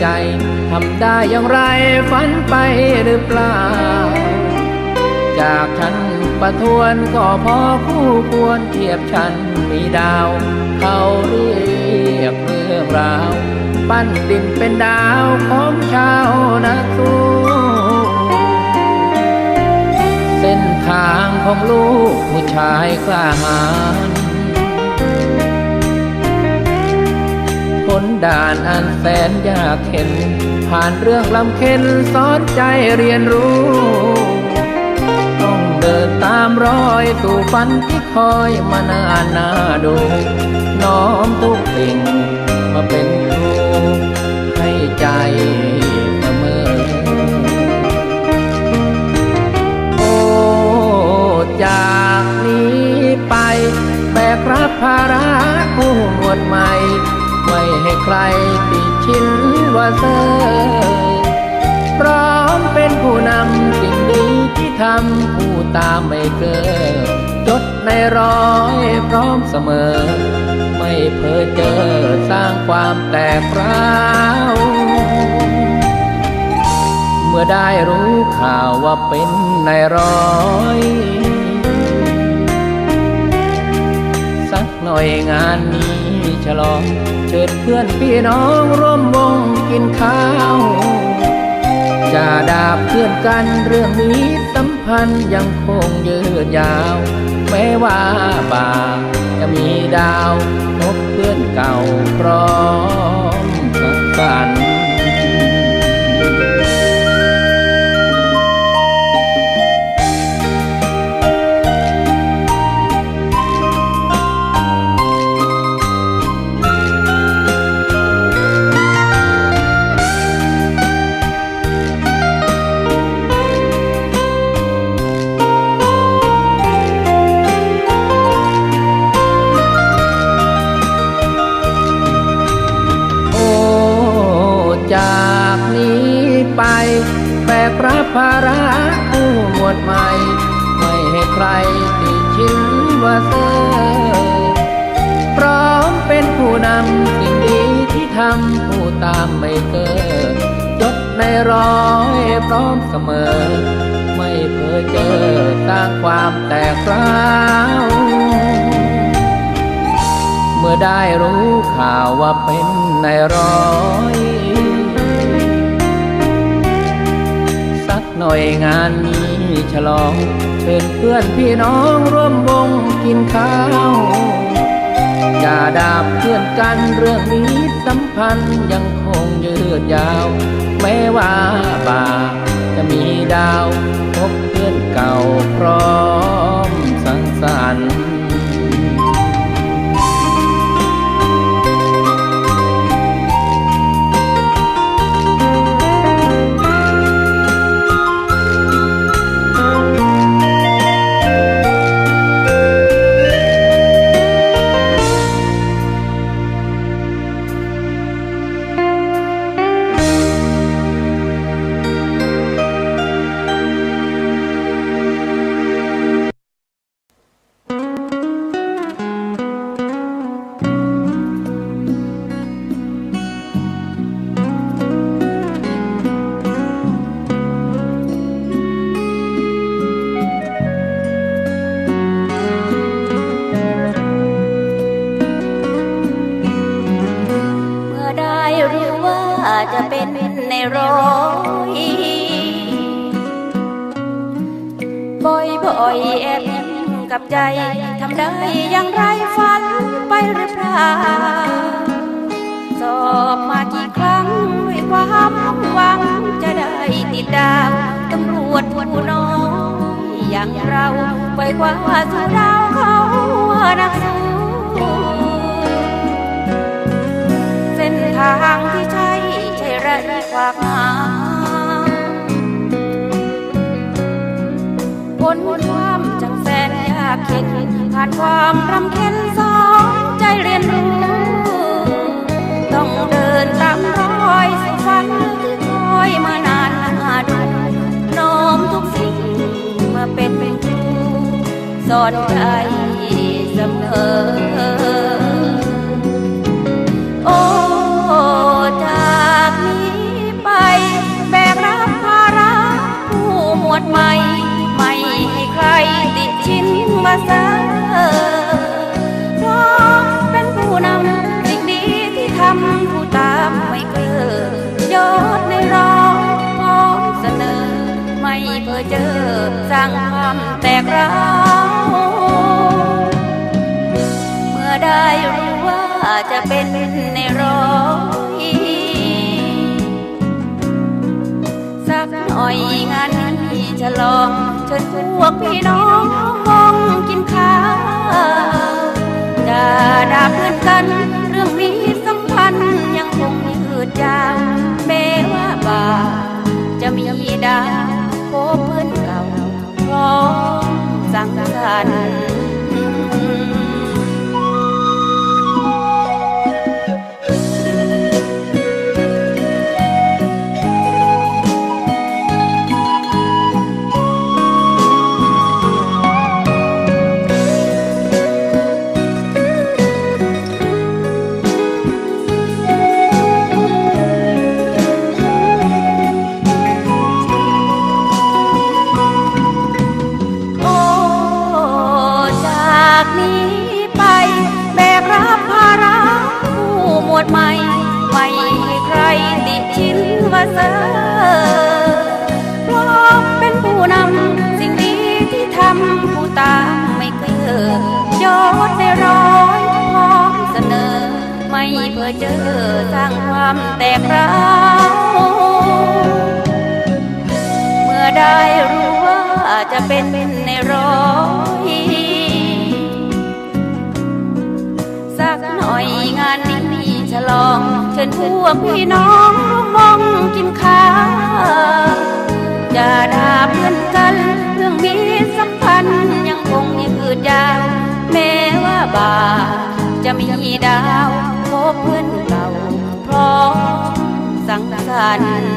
ใจทำได้อย่างไรฝันไปหรือเปล่า จากฉันประทวนก็พอคู่ควรเทียบฉันมีดาว เขาเรียกเรื่องราว ปั้นดินเป็นดาวของชาวนาสู้เส้นทางของลูกผู้ชายกล้าหาญ พ้นด่านอันแสนยากเข็น ผ่านเรื่องลำเค็นสอนใจเรียนรู้ ต้องเดินตามรอยสู่ฝันที่คอยมานานนาดู น้อมทุกสิ่งมาเป็นครูให้ใจเสมอ โอ้จากนี้ไป แบกรับภาระผู้หมวดใหม่ ไม่ให้ใครติชินว่าเซอพร้อมเป็นผู้นำสิ่งดีที่ทำผู้ตามไม่เกินจดในร้อยพร้อมเสมอ ไม่เพ้อเจอสร้างความแตกร้าวเมื่อได้รู้ข่าวว่าเป็นนายร้อยสักหน่อยงานนี้ฉลอง เชิดเพื่อนพี่น้องร่วมวงกินข้าวจะดาบเพื่อนกันเรื่องนี้สัมพันธ์ยังคงยืดยาว แม้ว่าบ่าจะมีดาวพบเพื่อนเก่าพร้อม เกินจดในร้อยพร้อมเสมอ ไม่เพ้อเจอสร้างความแตกร้าวเมื่อได้รู้ข่าวว่าเป็นในร้อยสักหน่อยงานนี้ฉลอง เชิญเพื่อนพี่น้องร่วมวงกินข้าวอย่าดาบเพื่อนกันเรื่องนี้สัมพันธ์ยัง ดยาว แม้ว่าบ่าจะมีดาวพบเพื่อนเก่าพร้อม ทำได้อย่างไรฝันไปหรือเปล่า สอบมากี่ครั้งด้วยความหวังจะได้ติดดาวตำรวจผู้น้อยอย่างเราไปคว้าสู่ดาวเขานักสู้เส้นทางที่ใช่ใช่ไรฝากหาพ้นความจังแส นยากเข็นผ่านความรำเค็ญสองใจเรียนรู้ ต้องเดินตามรอยสู่ฝันที่คอยมานานนาดูน้อมทุกสิ่งมาเป็นเป็นครูสอนใจเสมอโอ้จากนี้ไปแบกรับภาระผู้หมวดใหม่ มาเสอเพราะเป็นผู้นำสิ่งดีที่ทำผู้ตามไม่เกลือยอดในรองพร้อมเสนอ ไม่เพื่อเจอสร้างความแตกร้าวเมื่อได้รู้ว่าจะเป็นในร้อยสักหน่อยงานนี้ฉลองเชิญพวกพี่น้อง จะด่าเพื่อนกัน เรื่องมีสัมพันธ์ยังคงยืดยาวแม้ว่าบาจะมีดาวพบเพื่อนเก่าพร้อมสังสรรค์ เพื่อเจอสร้างความแตกร้าวเมื่อได้รู้ว่าจะเป็นในร้อยสักหน่อยงานนี้ฉลองเชิญพวกพี่น้องร่วมวงกินข้าวจะด่าเพื่อนกันเรื่องมีสัมพันธ์ยังคงยืดยาวแม้ว่าบาจะมีดาว บเพื่อนเก่าพร้อมสังสรรค์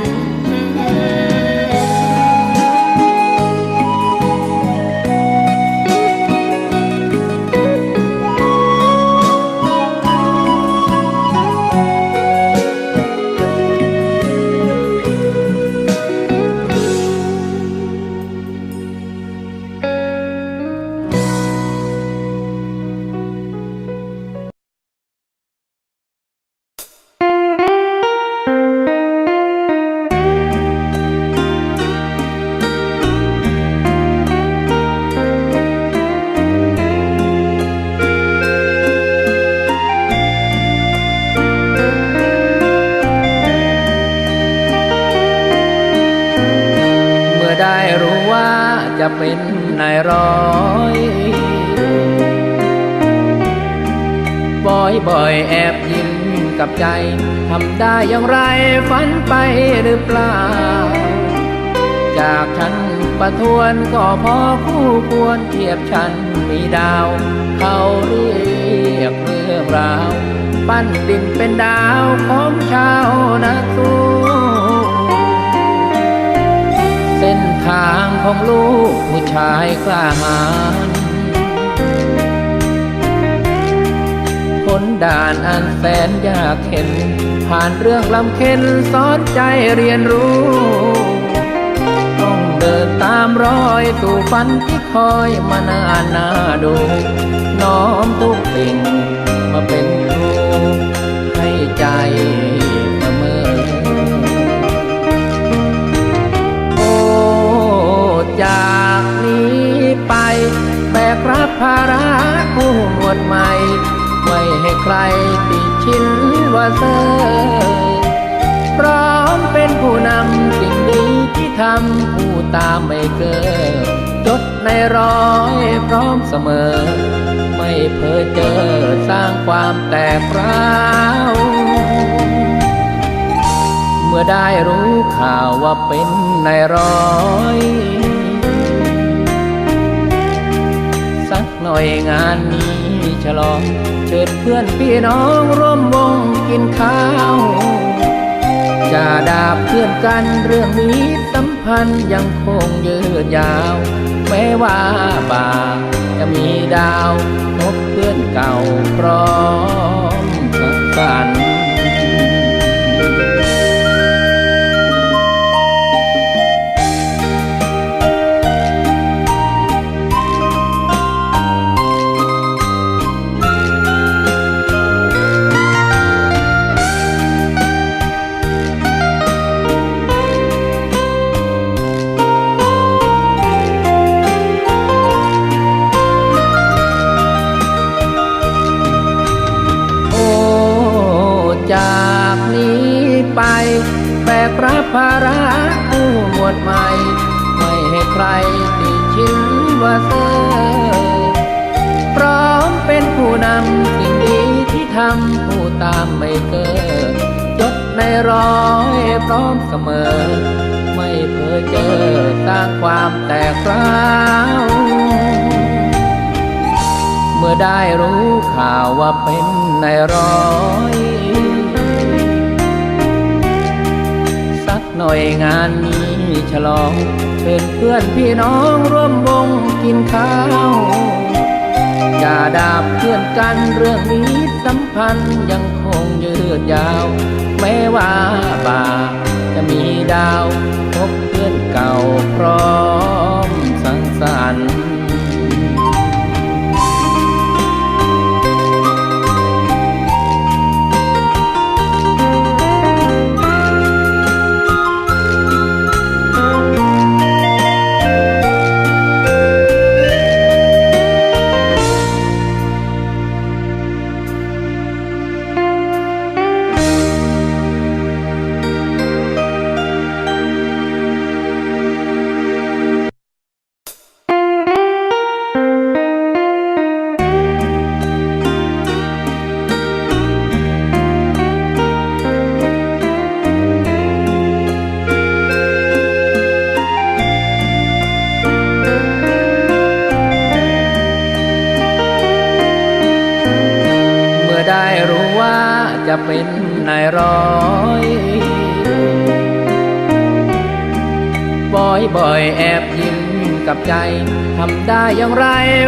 บ่อยแอบยิ้มกับใจ ทำได้อย่างไรฝันไปหรือเปล่า จากฉันประทวนก็พอคู่ควรเทียบฉันมีดาว เขาเรียกเรื่องราว ปั้นดินเป็นดาวของชาวนักสู้เส้นทางของลูกผู้ชายกล้าหาญ ผลด่านอันแสนยากเข็น ผ่านเรื่องลำเค็นสอนใจเรียนรู้ ต้องเดินตามรอยสู่ฝันที่คอยมานานนาดู น้อมทุกสิ่งมาเป็นครูให้ใจเสมอ โอ้จากนี้ไป แบกรับภาระผู้หมวดใหม่ ไม่ให้ใครติชินว่าเซอพร้อมเป็นผู้นำสิ่งดีที่ทำผู้ตามไม่เกินจดในร้อยพร้อมเสมอ ไม่เพ้อเจอสร้างความแตกร้าวเมื่อได้รู้ข่าวว่าเป็นนายร้อยสักหน่อยงานนี้ ลองเชิญเพื่อนพี่น้องร่วมวงกินข้าวจะดาบเพื่อนกันเรื่องนี้สัมพันธ์ยังคงยืดยาว แม้ว่าบ่าจะมีดาวพบเพื่อนเก่าพร้อมกัน เซอพร้อมเป็นผู้นำสิ่งดีที่ทำผู้ตามไม่เกิดจดในร้อยพร้อมเสมอ ไม่เพ้อเจอสร้างความแตกร้าวเมื่อได้รู้ข่าวว่าเป็นนายร้อยสักหน่อยงานนี้ฉลอง ชิญเพื่อนพี่น้องร่วมวงกินข้าว อย่าดาบเพื่อนกันเรื่องนี้สัมพันธ์ยังคงยืดยาว แม้ว่าบ่าจะมีดาวพบเพื่อนเก่าพร้อม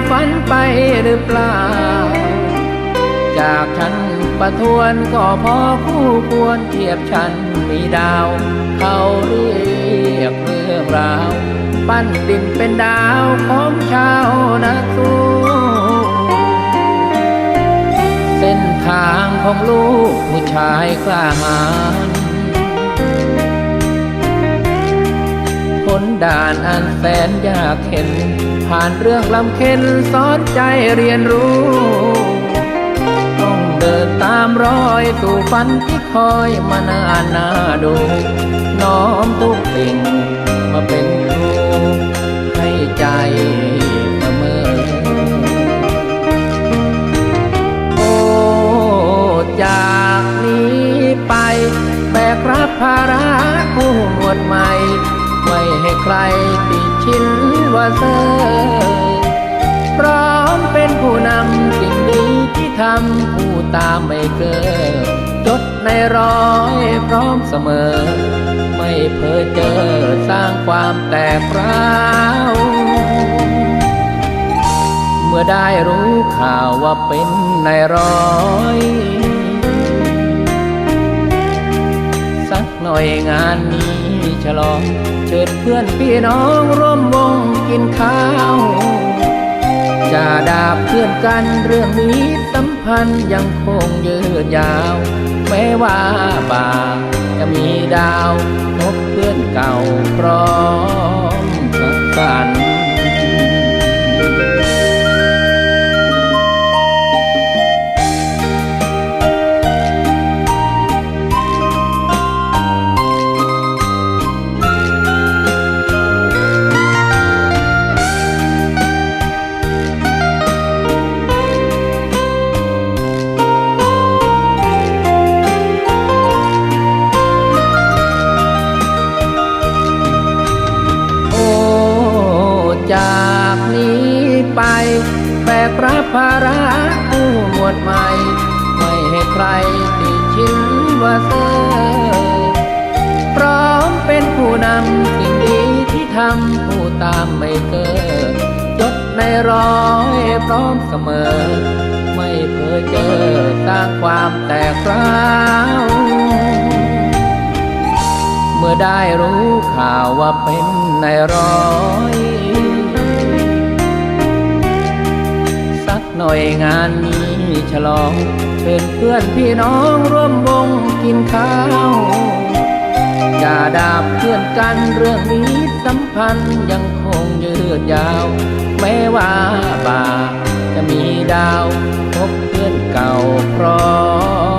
ฝันไปหรือเปล่า จากฉันประทวนก็พอคู่ควรเทียบฉันมีดาว เขาเรียกเรื่องราว ปั้นดินเป็นดาวของชาวนักสู้เส้นทางของลูกผู้ชายกล้าหาญพ้นด่านอันแสนยากเข็น ผ่านเรื่องลำเค็นสอนใจเรียนรู้ ต้องเดินตามรอยสู่ฝันที่คอยมานานนาดู น้อมทุกสิ่งมาเป็นครูให้ใจเสมอ โอ้จากนี้ไป แบกรับภาระผู้หมวดใหม่ ไม่ให้ใครติดชิ้น ว่าเซอพร้อมเป็นผู้นำสิ่งดีที่ทำผู้ตามไม่เกิดจดในร้อยพร้อมเสมอ ไม่เพ้อเจอสร้างความแตกร้าวเมื่อได้รู้ข่าวว่าเป็นนายร้อยสักหน่อยงานนี้ ฉลองเชิญเพื่อนพี่น้องร่วมวงกินข้าวจะดาบเพื่อนกันเรื่องนี้สัมพันธ์ยังคงยืดยาว แม้ว่าบ่าจะมีดาวพบเพื่อนเก่าพร้อมกัน ดใหม่ ไม่ให้ใครติชินว่าเซอพร้อมเป็นผู้นำสิ่งดีที่ทำผู้ตามไม่เกิดในร้อยพร้อมเสมอ ไม่เคยเจอสร้างความแตกร้าวเมื่อได้รู้ข่าวว่าเป็นในร้อยสักหน่อยงานนี้ ฉลองเชิญเพื่อนพี่น้องร่วมวงกินข้าว อย่าดาบเพื่อนกันเรื่องนี้สัมพันธ์ยังคงยืดยาว แม้ว่าบ่าจะมีดาวพบเพื่อนเก่าพร้อม